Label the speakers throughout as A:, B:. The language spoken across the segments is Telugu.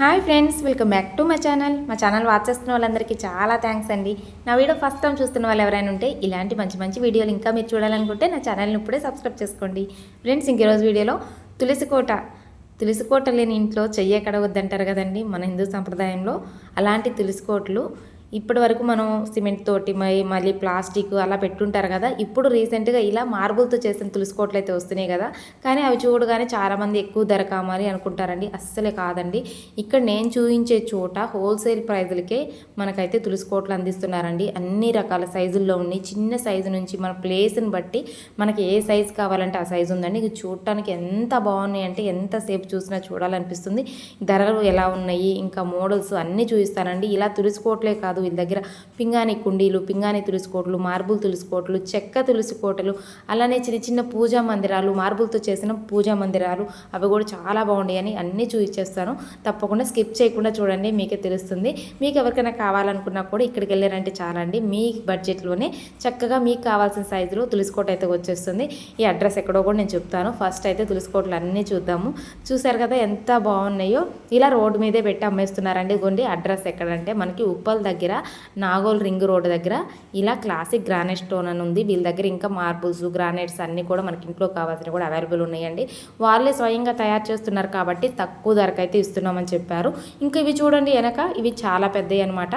A: Hi friends welcome back to my channel మా ఛానల్ వాచ్ చేస్తున్న వాళ్ళందరికీ చాలా థ్యాంక్స్ అండి. నా వీడియో ఫస్ట్ టైం చూస్తున్న వాళ్ళు ఎవరైనా ఉంటే ఇలాంటి మంచి మంచి వీడియోలు ఇంకా మీరు చూడాలనుకుంటే నా ఛానల్ని ఇప్పుడే సబ్స్క్రైబ్ చేసుకోండి. ఫ్రెండ్స్ ఇంక ఈరోజు వీడియోలో తులసికోట తులసికోట లేని ఇంట్లో చెయ్య కడవద్దంటారు కదండి మన హిందూ సంప్రదాయంలో. అలాంటి తులసికోటలు ఇప్పటి వరకు మనం సిమెంట్ తోటి మరి మళ్ళీ ప్లాస్టిక్ అలా పెట్టుంటారు కదా ఇప్పుడు రీసెంట్గా ఇలా మార్బుల్తో చేసిన తులసికోట్లు అయితే వస్తున్నాయి కదా కానీ అవి చూడగానే చాలామంది ఎక్కువ ధర కామాలి అనుకుంటారండి అస్సలే కాదండి. ఇక్కడ నేను చూపించే చోట హోల్సేల్ ప్రైజులకే మనకైతే తులుసుకోట్లు అందిస్తున్నారండి. అన్ని రకాల సైజుల్లో ఉన్నాయి. చిన్న సైజు నుంచి మన ప్లేస్ని బట్టి మనకి ఏ సైజు కావాలంటే ఆ సైజు ఉందండి. ఇది చూడటానికి ఎంత బాగున్నాయి అంటే ఎంతసేపు చూసినా చూడాలనిపిస్తుంది. ధరలు ఎలా ఉన్నాయి ఇంకా మోడల్స్ అన్నీ చూపిస్తానండి. ఇలా తులుసుకోవట్లే కాదు వీళ్ళ దగ్గర పింగాణి కుండీలు పింగాణి తులసికోట్లు మార్బుల్ తులసికోట్లు చెక్క తులుసుకోటలు అలానే చిన్న చిన్న పూజా మందిరాలు మార్బుల్తో చేసిన పూజా మందిరాలు అవి కూడా చాలా బాగున్నాయి అని అన్నీ చూపించేస్తాను. తప్పకుండా స్కిప్ చేయకుండా చూడండి మీకే తెలుస్తుంది. మీకు ఎవరికైనా కావాలనుకున్నా కూడా ఇక్కడికి వెళ్ళారంటే చాలా అండి మీ బడ్జెట్లోనే చక్కగా మీకు కావాల్సిన సైజులో తులుసుకోట అయితే వచ్చేస్తుంది. ఈ అడ్రస్ ఎక్కడో కూడా నేను చెప్తాను. ఫస్ట్ అయితే తులసికోటలు అన్నీ చూద్దాము. చూసారు కదా ఎంత బాగున్నాయో. ఇలా రోడ్డు మీదే పెట్టి అమ్మేస్తున్నారండి. ఇదిగోండి అడ్రస్ ఎక్కడంటే మనకి ఉప్పల్ దగ్గర నాగోల్ రింగ్ రోడ్ దగ్గర ఇలా క్లాసిక్ గ్రానైట్ స్టోన్ అని ఉంది. వీళ్ళ దగ్గర ఇంకా మార్బుల్స్ గ్రానైట్స్ అన్నీ కూడా మనకి ఇంట్లో కావాల్సినవి కూడా అవైలబుల్ ఉన్నాయండి. వాళ్ళే స్వయంగా తయారు చేస్తున్నారు కాబట్టి తక్కువ ధరకు అయితే ఇస్తున్నామని చెప్పారు. ఇంకా ఇవి చూడండి వెనక ఇవి చాలా పెద్దవి అనమాట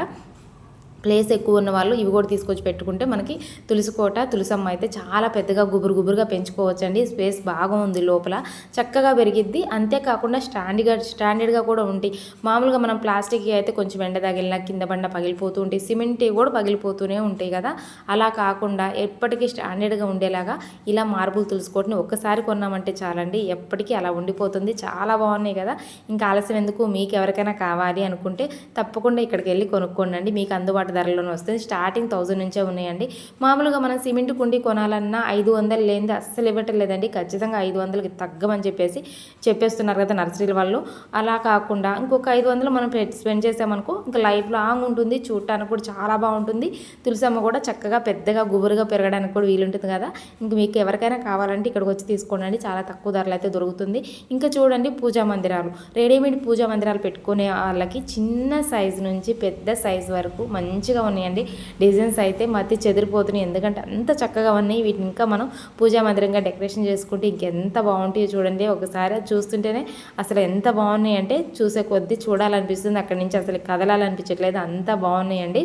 A: ప్లేస్ ఎక్కువ ఉన్న వాళ్ళు ఇవి కూడా తీసుకొచ్చి పెట్టుకుంటే మనకి తులసికోట తులసమ్మ అయితే చాలా పెద్దగా గుబురు గుబురుగా పెంచుకోవచ్చండి. స్పేస్ బాగా ఉంది లోపల. చక్కగా పెరిగిద్ది. అంతేకాకుండా స్టాండర్డ్గా స్టాండర్డ్గా కూడా ఉంటాయి మామూలుగా మనం ప్లాస్టిక్ అయితే కొంచెం ఎండ తగిలిన కింద బండ పగిలిపోతూ ఉంటాయి సిమెంట్ కూడా పగిలిపోతూనే ఉంటాయి కదా. అలా కాకుండా ఎప్పటికీ స్టాండర్డ్గా ఉండేలాగా ఇలా మార్బుల్ తులుసుకోవటం ఒక్కసారి కొన్నామంటే చాలండి. ఎప్పటికీ అలా ఉండిపోతుంది. చాలా బాగున్నాయి కదా. ఇంకా ఆలస్యం ఎందుకు? మీకు ఎవరికైనా కావాలి అనుకుంటే తప్పకుండా ఇక్కడికి వెళ్ళి కొనుక్కోండి. మీకు అందుబాటు ధరలోనే వస్తుంది. స్టార్టింగ్ థౌజండ్ నుంచే ఉన్నాయండి. మామూలుగా మనం సిమెంట్ కుండి కొనాలన్నా ఐదు వందలు లేనిది అస్సలు ఇవ్వటం లేదండి. ఖచ్చితంగా ఐదు వందలకి తగ్గమని చెప్పేసి చెప్పేస్తున్నారు కదా నర్సరీల వాళ్ళు. అలా కాకుండా ఇంకొక ఐదు వందలు మనం స్పెండ్ చేసామనుకో ఇంకా లైఫ్ లాంగ్ ఉంటుంది. చూడటానికి కూడా చాలా బాగుంటుంది. తులసమ్మ కూడా చక్కగా పెద్దగా గుబురుగా పెరగడానికి కూడా వీలుంటుంది కదా. ఇంక మీకు ఎవరికైనా కావాలంటే ఇక్కడికి వచ్చి తీసుకోండి. చాలా తక్కువ ధరలు అయితే దొరుకుతుంది. ఇంకా చూడండి పూజా మందిరాలు. రెడీమేడ్ పూజా మందిరాలు పెట్టుకునే వాళ్ళకి చిన్న సైజు నుంచి పెద్ద సైజు వరకు మంచి మంచిగా ఉన్నాయండి. డిజైన్స్ అయితే మతి చెదిరిపోతున్నాయి. ఎందుకంటే అంత చక్కగా ఉన్నాయి. వీటిని ఇంకా మనం పూజా మందిరంగా డెకరేషన్ చేసుకుంటే ఇంకెంత బాగుంటాయో చూడండి. ఒకసారి చూస్తుంటేనే అసలు ఎంత బాగున్నాయి అంటే చూసే కొద్దీ చూడాలనిపిస్తుంది. అక్కడి నుంచి అసలు కదలాలనిపించట్లేదు. అంత బాగున్నాయండి.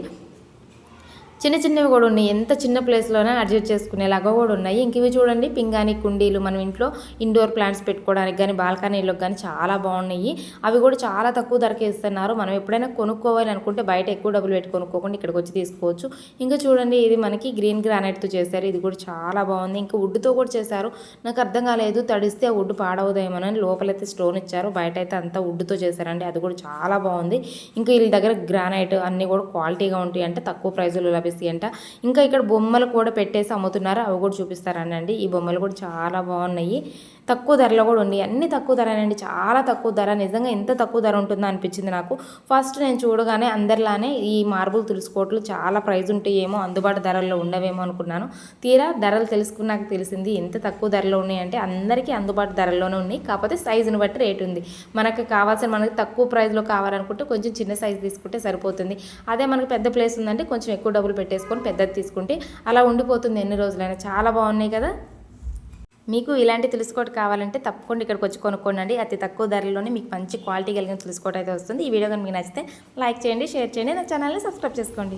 A: చిన్న చిన్నవి కూడా ఉన్నాయి. ఎంత చిన్న ప్లేస్లోనే అడ్జస్ట్ చేసుకునేలాగా కూడా ఉన్నాయి. ఇంక ఇవి చూడండి పింగాని కుండీలు మనం ఇంట్లో ఇండోర్ ప్లాంట్స్ పెట్టుకోవడానికి కానీ బాల్కనీలకు కానీ చాలా బాగున్నాయి. అవి కూడా చాలా తక్కువ ధరకే ఇస్తున్నారు. మనం ఎప్పుడైనా కొనుక్కోవాలి అనుకుంటే బయట ఎక్కువ డబ్బులు పెట్టి కొనుక్కోకుండా ఇక్కడికి వచ్చి తీసుకోవచ్చు. ఇంకా చూడండి ఇది మనకి గ్రీన్ గ్రానైట్తో చేశారు. ఇది కూడా చాలా బాగుంది. ఇంకా వుడ్తో కూడా చేశారు. నాకు అర్థం కాలేదు. తడిస్తే ఆ వుడ్ పాడవుదేమోనని లోపలైతే స్టోన్ ఇచ్చారు. బయట అయితే అంతా వుడ్తో చేశారండి. అది కూడా చాలా బాగుంది. ఇంకా వీళ్ళ దగ్గర గ్రానైట్ అన్నీ కూడా క్వాలిటీగా ఉంటాయి అంటే తక్కువ ప్రైజులు లభిస్తాయి. అంట. ఇంకా ఇక్కడ బొమ్మలు కూడా పెట్టేసి అమ్ముతున్నారు. అవి కూడా చూపిస్తారనండి. ఈ బొమ్మలు కూడా చాలా బాగున్నాయి. తక్కువ ధరలో కూడా ఉన్నాయి అన్ని తక్కువ ధరనండి. చాలా తక్కువ ధర. నిజంగా ఎంత తక్కువ ధర ఉంటుందో అనిపించింది నాకు. ఫస్ట్ నేను చూడగానే అందరిలానే ఈ మార్బుల్ తులుసుకోట్లు చాలా ప్రైజ్ ఉంటాయేమో అందుబాటు ధరల్లో ఉండవేమో అనుకున్నాను. తీరా ధరలు తెలుసుకున్నాక తెలిసింది ఎంత తక్కువ ధరలో ఉన్నాయంటే అందరికీ అందుబాటు ధరల్లోనే ఉన్నాయి. కాకపోతే సైజుని బట్టి రేట్ ఉంది. మనకు కావాల్సిన మనకి తక్కువ ప్రైస్లో కావాలనుకుంటే కొంచెం చిన్న సైజు తీసుకుంటే సరిపోతుంది. అదే మనకి పెద్ద ప్లేస్ ఉందంటే కొంచెం ఎక్కువ డబ్బులు పెట్టేసుకొని పెద్దది తీసుకుంటే అలా ఉండిపోతుంది ఎన్ని రోజులైనా. చాలా బాగున్నాయి కదా. మీకు ఇలాంటి తెలుసుకోవటం కావాలంటే తప్పకుండా ఇక్కడికి వచ్చి కొనుక్కోండి. అతి తక్కువ ధరలోనే మీకు మంచి క్వాలిటీ కలిగిన తెలుసుకోవటం అయితే వస్తుంది. ఈ వీడియో కనుక మీకు నచ్చితే లైక్ చేయండి షేర్ చేయండి. నా ఛానల్ని సబ్స్క్రైబ్ చేసుకోండి.